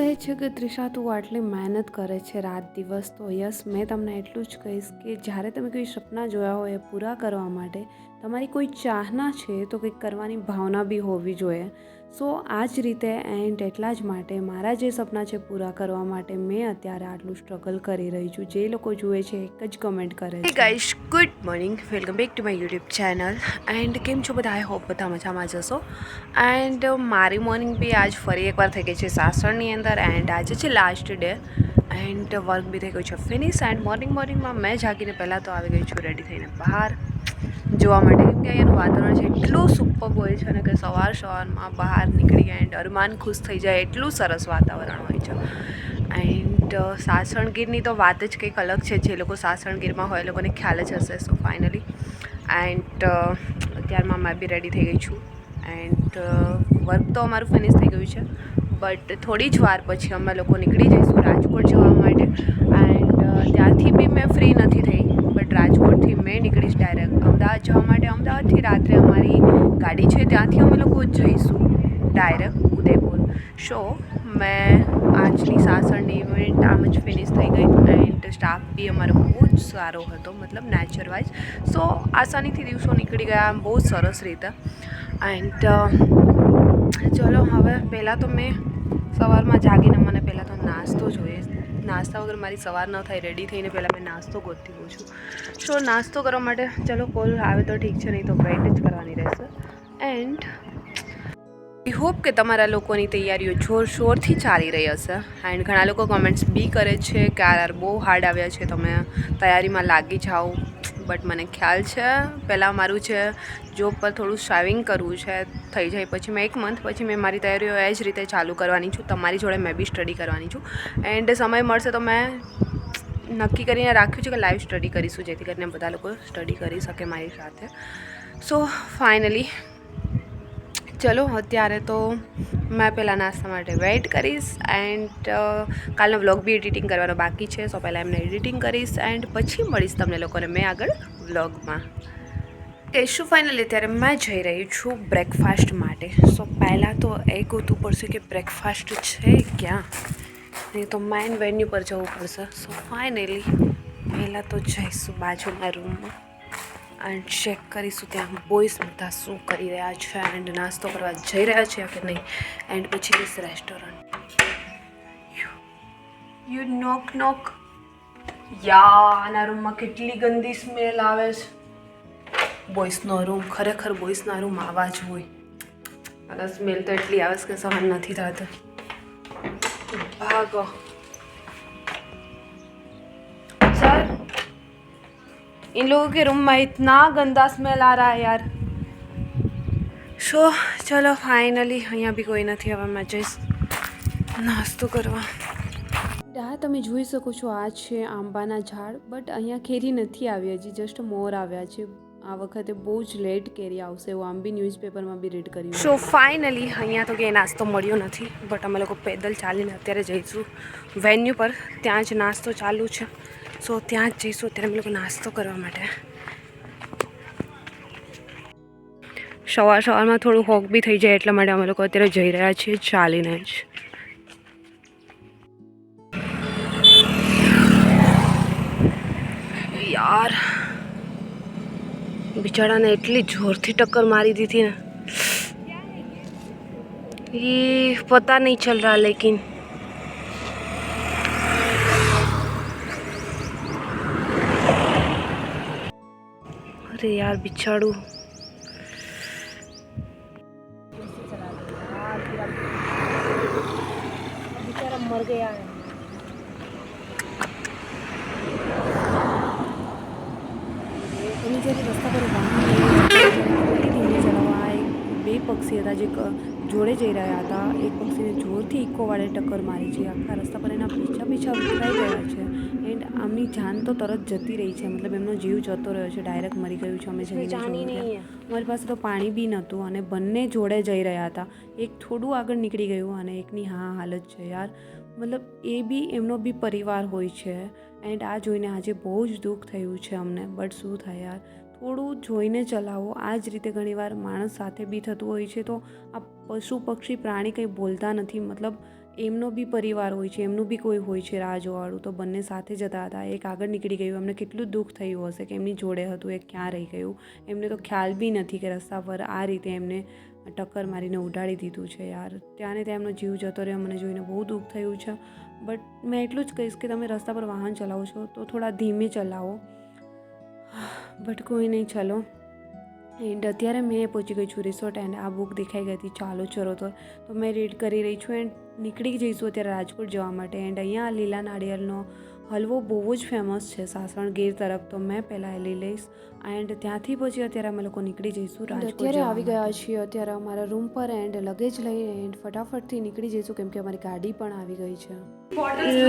કહે છે કે ત્રિષા, તું આટલી મહેનત કરે છે રાત દિવસ, તો યસ, મેં તમને એટલું જ કહીશ કે જ્યારે તમે કોઈ સપના જોયા હોય એ પૂરા કરવા માટે, તમારી કોઈ ચાહના છે તો કંઈક કરવાની ભાવના બી હોવી જોઈએ. સો આ જ રીતે એન્ડ એટલા જ માટે મારા જે સપના છે પૂરા કરવા માટે મેં અત્યારે આટલું સ્ટ્રગલ કરી રહી છું. જે લોકો જુએ છે એક જ કમેન્ટ કરે છે. Guys good morning welcome back to my YouTube channel and કેમ છો બધા? આઈ હોપ બધા મજામાં જશો એન્ડ મારી મોર્નિંગ બી આજ ફરી એકવાર થઈ ગઈ છે સાસણની અંદર એન્ડ આજે છે લાસ્ટ ડે એન્ડ વર્ક બી થઈ ગયું છે ફિનિશ એન્ડ મોર્નિંગ મોર્નિંગમાં મેં જાગીને પહેલાં તો આવી ગઈ છું રેડી થઈને બહાર. જોવા માટે. કેમ અહીંયાનું વાતાવરણ છે એટલું સુપર હોય છે ને કે સવાર સવારમાં બહાર નીકળી એન્ડ અરમાન ખુશ થઈ જાય એટલું સરસ વાતાવરણ હોય છે. એન્ડ સાસણગીરની તો વાત જ કંઈક અલગ છે. જે લોકો સાસણગીરમાં હોય એ લોકોને ખ્યાલ જ હશે સો ફાઇનલી એન્ડ અત્યારમાં મેં બી રેડી થઈ ગઈ છું. એન્ડ વર્ક તો અમારું ફિનિશ થઈ ગયું છે. બટ થોડી જ વાર પછી અમે લોકો નીકળી જઈશું રાજકોટ જવા માટે. એન્ડ ત્યાંથી બી મેં ફ્રી નથી થઈ. બટ રાજકોટથી મેં નીકળીશ ડાયરેક્ટ અમદાવાદ જવા માટે અમદાવાદથી રાત્રે અમારી ગાડી છે, ત્યાંથી અમે લોકો જઈશું ડાયરેક્ટ ઉદયપુર. શો મેં આજની સાસણની ઇવેન્ટ આમ જ ફિનિશ થઈ ગઈ. એન્ડ સ્ટાફ બી અમારો બહુ જ સારો હતો, મતલબ નેચર વાઇઝ સો આસાનીથી દિવસો નીકળી ગયા બહુ સરસ રીતે. એન્ડ ચલો હવે પહેલાં તો મેં સવારમાં જાગીને મને પહેલાં તો નાસ્તો જોઈએ. નાસ્તા વગર મારી સવાર ન થાય રેડી થઈને પહેલાં મેં નાસ્તો ગોતતી હોઉં છું. સો નાસ્તો કરવા માટે ચલો કોલ આવે તો ઠીક છે, નહીં તો વેઇટ જ કરવાની રહેશે. એન્ડ આઈ હોપ કે તમારા લોકોની તૈયારીઓ જોરશોરથી ચાલી રહી હશે. એન્ડ ઘણા લોકો કોમેન્ટ્સ બી કરે છે કે આ યાર બહુ હાર્ડ આવ્યા છે, તમે તૈયારીમાં લાગી જાઓ. બટ મને ખ્યાલ છે, પહેલાં મારું છે જોબ પર થોડું સ્ટ્રાઇવિંગ કરવું છે, થઈ જાય પછી મેં એક મંથ પછી મેં મારી તૈયારીઓ એ જ રીતે ચાલુ કરવાની છું. તમારી જોડે મેં બી સ્ટડી કરવાની છું. એન્ડ સમય મળશે તો મેં નક્કી કરીને રાખ્યું છે કે લાઈવ સ્ટડી કરીશું, જેથી કરીને બધા લોકો સ્ટડી કરી શકે મારી સાથે. સો ફાઇનલી ચલો, અત્યારે તો મેં પહેલાં નાસ્તા માટે વેઇટ કરીશ એન્ડ કાલનો વ્લોગ બી એડિટિંગ કરવાનો બાકી છે સો પહેલાં એમને એડિટિંગ કરીશ એન્ડ પછી મળીશ તમને લોકોને મેં આગળ વ્લોગમાં કે શું ફાઇનલી અત્યારે મેં જઈ રહી છું બ્રેકફાસ્ટ માટે. સો પહેલાં તો એ ગોતવું પડશે કે બ્રેકફાસ્ટ છે ક્યાં? નહીં તો મેઇન વેન્યુ પર જવું પડશે. સો ફાઇનલી પહેલાં તો જઈશું બાજુના રૂમમાં એન્ડ ચેક કરીશું ત્યાં બોઈસ બધા શું કરી રહ્યા છે એન્ડ નાસ્તો કરવા જઈ રહ્યા છે કે નહીં? એન્ડ પછી દિસ રેસ્ટોરન્ટ યુ નોક નોક યા, આના રૂમમાં કેટલી ગંદી સ્મેલ આવે છે. બોઈસનો રૂમ ખરેખર બોઈસના રૂમ આવા જ હોય. અને સ્મેલ તો એટલી આવે છે કે સહન નથી થતું. ભાગો. इन लोगों के रूम में इतना गंदा स्मेल आ रहा है यार શો ચલો ફાઇનલી અહીંયા બી કોઈ નથી હવે મેં જઈશ નાસ્તો કરવા આ તમે જોઈ શકો છો આ છે આંબાના ઝાડ બટ અહીંયા કેરી નથી આવી હજી જસ્ટ મોર આવ્યા છે આ વખતે બહુ જ લેટ કેરી આવશે એવું આમ બી ન્યૂઝપેપરમાં બી રીડ કર્યું સો ફાઇનલી અહીંયા તો કે નાસ્તો મળ્યો નથી બટ અમે લોકો પેદલ ચાલીને અત્યારે જઈશું. વેન્યુ પર ત્યાં જ નાસ્તો ચાલુ છે. સો ત્યાં જ જઈશું અત્યારે અમે લોકો નાસ્તો કરવા માટે. સવાર સવારમાં થોડું હોક બી થઈ જાય એટલા માટે અમે લોકો અત્યારે જઈ રહ્યા છીએ ચાલીને જ. યાર બિચારાને એટલી જોરથી ટક્કર मारी दी थी ना ये पता नहीं चल रहा लेकिन अरे यार बिछाड़ू જોડે જઈ રહ્યા હતા. એક પક્ષીને જોરથી ઇકોવાળે ટક્કર મારી છે. આખા રસ્તા પર એના પીછા પીછા ઉતરાઈ ગયા છે. એન્ડ આમની જાન તો તરત જતી રહી છે. મતલબ એમનો જીવ જતો રહ્યો છે. ડાયરેક્ટ મરી ગયું છે. અમે જઈને જાની નહીં. અમારી પાસે તો પાણી બી નહોતું અને બંને જોડે જઈ રહ્યા હતા. એક થોડું આગળ નીકળી ગયું અને એકની હા હાલત છે યાર. મતલબ એ બી એમનો બી પરિવાર હોય છે. એન્ડ આ જોઈને આજે બહુ જ દુઃખ થયું છે અમને. બટ શું થાય યાર? થોડું જોઈને ચલાવો. આ જ રીતે ઘણીવાર માણસ સાથે બી થતું હોય છે. તો આ પશુ પક્ષી, પ્રાણી કંઈ બોલતા નથી. મતલબ એમનો બી પરિવાર હોય છે, એમનું બી કોઈ હોય છે રાહ જોવાળું. તો બંને સાથે જતા હતા. એક આગળ નીકળી ગયું. એમને કેટલું દુઃખ થયું હશે કે એમની જોડે હતું એ ક્યાં રહી ગયું. એમને તો ખ્યાલ બી નથી કે રસ્તા પર આ રીતે એમને ટક્કર મારીને ઉડાડી દીધું છે યાર. ત્યાં ને ત્યાં એમનો જીવ જતો રહ્યો. મને જોઈને બહુ દુઃખ થયું છે. બટ મેં એટલું જ કહીશ કે તમે રસ્તા પર વાહન ચલાવો છો તો થોડા ધીમે ચલાવો. બટ કોઈ નહીં, ચલો. એન્ડ અત્યારે મેં પહોંચી ગઈ છું રિસોર્ટ એન્ડ આ બુક દેખાઈ ગઈ હતી. ચાલો ચરો તો. તો મેં રીડ કરી રહી છું એન્ડ નીકળી જઈશું અત્યારે રાજકોટ જવા માટે. એન્ડ અહીંયા લીલા નાળિયેરનો હલવો બહુ જ ફેમસ છે સાસણ ગીર તરફ. તો મેં પહેલાં એ લઈ લઈશ. એન્ડ ત્યાંથી પછી અત્યારે અમે લોકો નીકળી જઈશું રાજકોટ અત્યારે આવી ગયા છીએ અત્યારે અમારા રૂમ પર એન્ડ લગેજ લઈને એન્ડ ફટાફટથી નીકળી જઈશું કેમ કે અમારી ગાડી પણ આવી ગઈ છે.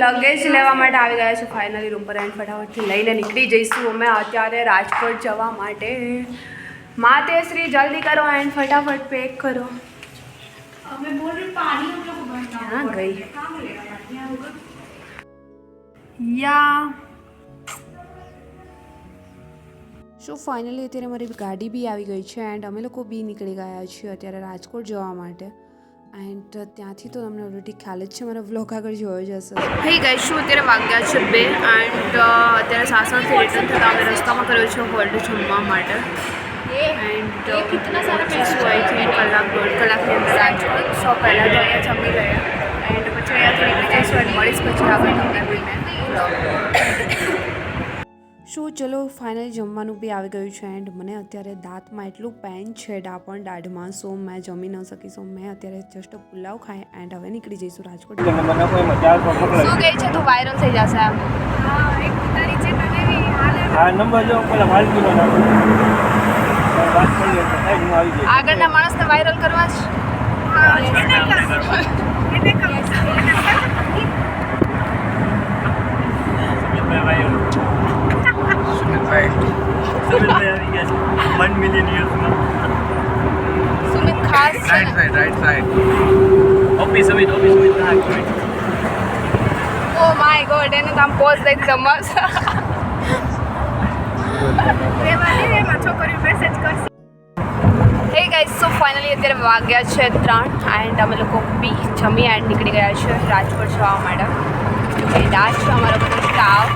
લગેજ લેવા માટે આવી ગયા છે ફાઇનલી રૂમ પર. એન્ડ ફટાફટથી લઈને નીકળી જઈશું અમે અત્યારે રાજકોટ જવા માટે. માતેશ્રી જલ્દી કરો એન્ડ ફટાફટ પેક કરો. ક્યાં ગઈ? યા. સો ફાઇનલી અત્યારે મારી ગાડી બી આવી ગઈ છે એન્ડ અમે લોકો બી નીકળી ગયા છીએ અત્યારે રાજકોટ જવા માટે. એન્ડ ત્યાંથી તો તમને ઓલરેડી ખ્યાલ જ છે મારો વ્લોગ આગળ જોયો જ હશે. થઈ ગઈ શું અત્યારે વાગ્યા છે બે? એન્ડ અત્યારે સાસણથી રિટર્ન થતાં અમે રસ્તામાં કર્યો છે હોલ્ડ જમવા માટે. એન્ડ પહોંચીશું આઈ થિંક કલાક દોઢ કલાકની અંદર સો પહેલાં તો અહીંયા જમી ગયા એન્ડ પછી અહીંયાથી નીકળી જઈશું એન્ડ મળીશ પછી આગળ તમને શું ચલો ફાઇનલી જમવાનું બી આવી ગયું છે. એન્ડ મને અત્યારે દાંતમાં એટલું પેન છે ડાપણ દાઢમાં સો મેં જમી ન શકી. સો મેં અત્યારે જસ્ટ પુલાવ ખાય એન્ડ હવે નીકળી જઈશું રાજકોટ. શું કહે છે? તું વાયરલ થઈ જશે આમ. આ નંબર જો પેલા માલકીનો નાખો વાત કરીએ તો સાહેબ હું આવી જઈશ આગળના માણસને વાયરલ કરવા જ. સુમિત ખાસ right side right side office Samit office Samit ના ઓ માય ગોડ એને તો આમ પોઝ દઈ દીધો મસ્ત હે ગાઈઝ સો ફાઇનલી અત્યારે વાગ્યા છે ત્રણ એન્ડ અમે લોકો બી જમી એન્ડ નીકળી ગયા છે રાજકોટ જવા માટે. એન્ડ આ છે અમારો બધો સ્ટાફ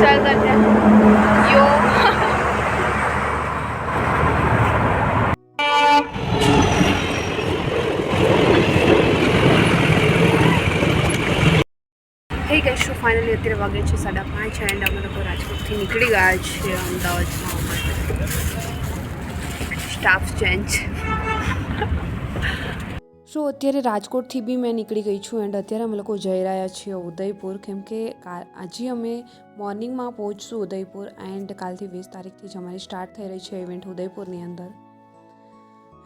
ચાલ કરતે યો થઈ ગઈ ફાઇનલી અત્યારે વાગે છે સાડા પાંચ એન્ડ અમે લોકો રાજકોટથી નીકળી ગયા છીએ અમદાવાદ સ્ટાફ ચેન્જ સો અત્યારે રાજકોટથી બી મેં નીકળી ગઈ છું એન્ડ અત્યારે અમે લોકો જઈ રહ્યા છીએ ઉદયપુર. કેમ કે આજે અમે મોર્નિંગમાં પહોંચશું ઉદયપુર એન્ડ કાલથી વીસ તારીખથી જ અમારી સ્ટાર્ટ થઈ રહી છે ઇવેન્ટ ઉદયપુરની અંદર.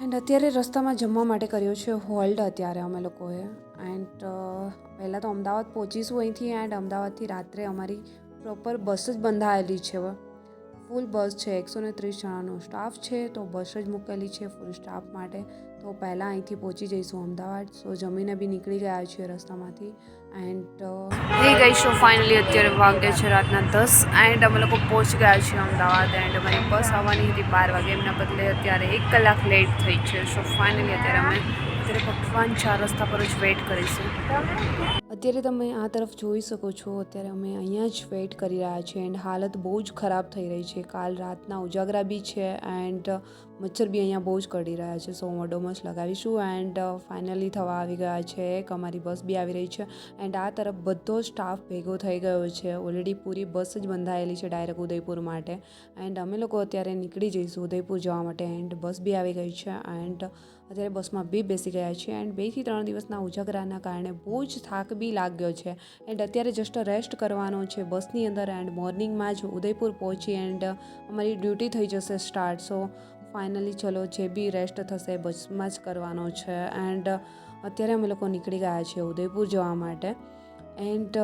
એન્ડ અત્યારે રસ્તામાં જમવા માટે કર્યો છે હોલ્ડ અત્યારે અમે લોકોએ. એન્ડ પહેલાં તો અમદાવાદ પહોંચીશું અહીંથી એન્ડ અમદાવાદથી રાત્રે અમારી પ્રોપર બસ જ બંધાયેલી છે ફૂલ બસ છે, એકસો ને ત્રીસ જણાનો સ્ટાફ છે, તો બસ જ મૂકેલી છે ફૂલ સ્ટાફ માટે. તો પહેલાં અહીંથી પહોંચી જઈશું અમદાવાદ. સો જમીને બી નીકળી ગયા છીએ રસ્તામાંથી એન્ડ થઈ ગઈ શો ફાઇનલી અત્યારે વાગે છે રાતના દસ એન્ડ અમે લોકો પહોંચી ગયા છીએ અમદાવાદ એન્ડ અમારી બસ આવવાની હતી બાર વાગે. એમના બદલે અત્યારે એક કલાક લેટ થઈ છે. સો ફાઇનલી અત્યારે અમે, અત્યારે ભગવાન ચાર રસ્તા પર જ વેઇટ કરીશું. અત્યારે તમે આ તરફ જોઈ શકો છો, અત્યારે અમે અહીંયા જ વેઇટ કરી રહ્યા છીએ એન્ડ હાલત બહુ જ ખરાબ થઈ રહી છે. કાલ રાતના ઉજાગરા બી છે એન્ડ મચ્છર બી અહીંયા બહુ જ કરી રહ્યા છે. સો ઓડોમસ લગાવીશું એન્ડ ફાઇનલી થવા આવી ગયા છે એક, અમારી બસ બી આવી રહી છે એન્ડ આ તરફ બધો સ્ટાફ ભેગો થઈ ગયો છે. ઓલરેડી પૂરી બસ જ બંધાયેલી છે ડાયરેક્ટ ઉદયપુર માટે એન્ડ અમે લોકો અત્યારે નીકળી જઈશું ઉદયપુર જવા માટે એન્ડ બસ બી આવી ગઈ છે એન્ડ અત્યારે બસમાં બી બેસી ગયા છીએ એન્ડ બેથી ત્રણ દિવસના ઉજાગરાના કારણે બહુ જ થાક બી લાગ્યો છે. એન્ડ અત્યારે જસ્ટ રેસ્ટ કરવાનો છે બસની અંદર એન્ડ મોર્નિંગમાં જ ઉદયપુર પહોંચી એન્ડ અમારી ડ્યુટી થઈ જશે સ્ટાર્ટ સો ફાઇનલી ચલો જે બી રેસ્ટ થશે બસમાં જ કરવાનો છે. એન્ડ અત્યારે અમે લોકો નીકળી ગયા છીએ ઉદયપુર જવા માટે. એન્ડ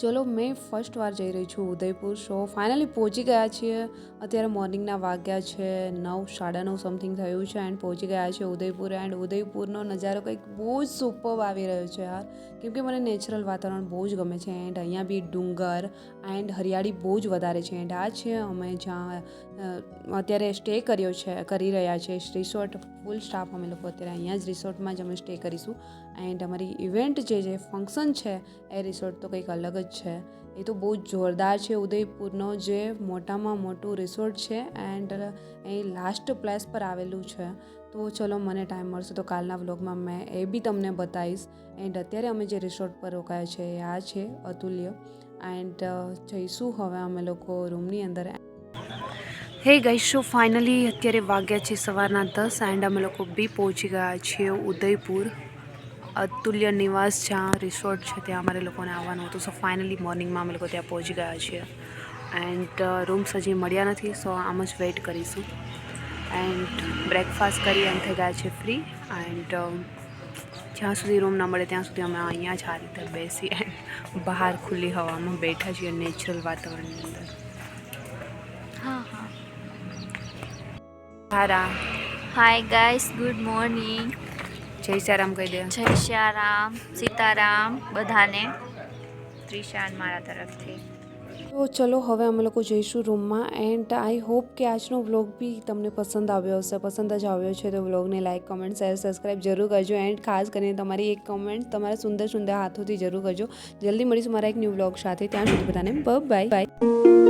ચલો, મેં ફર્સ્ટ વાર જઈ રહી છું ઉદયપુર. સો ફાઇનલી પહોંચી ગયા છીએ. અત્યારે મોર્નિંગના વાગ્યા છે, નવ, સાડા નવ સમથિંગ થયું છે એન્ડ પહોંચી ગયા છે ઉદયપુર. એન્ડ ઉદયપુરનો નજારો કંઈક બહુ જ સુપર આવી રહ્યો છે યાર. કેમ કે મને નેચરલ વાતાવરણ બહુ જ ગમે છે. એન્ડ અહીંયા બી ડુંગર એન્ડ હરિયાળી બહુ જ વધારે છે. એન્ડ આ છે, અમે જ્યાં અત્યારે સ્ટે કર્યો છે, કરી રહ્યા છે. રિસોર્ટ ફૂલ સ્ટાફ અમે લોકો અત્યારે અહીંયા જ રિસોર્ટમાં જ અમે સ્ટે કરીશું. એન્ડ અમારી ઇવેન્ટ જે જે ફંક્શન છે, એ રિસોર્ટ તો કંઈક અલગ જ છે. એ તો બહુ જોરદાર છે. ઉદયપુરનો જે મોટામાં મોટું રિસોર્ટ છે એન્ડ એ લાસ્ટ પ્લેસ પર આવેલું છે. તો ચલો, મને ટાઈમ મળશે તો કાલના વ્લોગમાં મેં એ બી તમને બતાવીશ. એન્ડ અત્યારે અમે જે રિસોર્ટ પર રોકાયા છે, એ આ છે, અતુલ્ય. એન્ડ જઈશું હવે અમે લોકો રૂમની અંદર. હે ગઈ શો ફાઇનલી અત્યારે વાગ્યા છે સવારના દસ એન્ડ અમે લોકો બી પહોંચી ગયા છીએ ઉદયપુર, અતુલ્ય નિવાસ જ્યાં રિસોર્ટ છે ત્યાં અમારે લોકોને આવવાનું હતું. સો ફાઇનલી મોર્નિંગમાં અમે લોકો ત્યાં પહોંચી ગયા છીએ. એન્ડ રૂમ્સ હજી મળ્યા નથી સો આમ જ વેઇટ કરીશું. એન્ડ બ્રેકફાસ્ટ કરી એમ થઈ ગયા છે ફ્રી એન્ડ જ્યાં સુધી રૂમ ન મળે ત્યાં સુધી અમે અહીંયા જ આ રીતે બેસી એન્ડ બહાર ખુલ્લી હવામાં બેઠા છીએ નેચરલ વાતાવરણની અંદર. હારા હાય ગાઈસ ગુડ મોર્નિંગ જય શ્યારામ કહી દે. જય શ્યારામ સીતારામ બધાને. ત્રિશાન મારા તરફથી. તો ચલો હવે અમે લોકો જઈશું રૂમમાં એન્ડ આઈ હોપ કે આજનો વ્લોગ બી તમને પસંદ આવ્યો હશે. પસંદ જ આવ્યો છે તો વ્લોગને લાઇક કમેન્ટ શેર સબસ્ક્રાઈબ જરૂર કરજો એન્ડ ખાસ કરીને તમારી એક કમેન્ટ તમારા સુંદર સુંદર હાથોથી જરૂર કરજો. જલ્દી મળીશું મારા એક ન્યૂ વ્લોગ સાથે. ત્યાં સુધી બધાને બાય બાય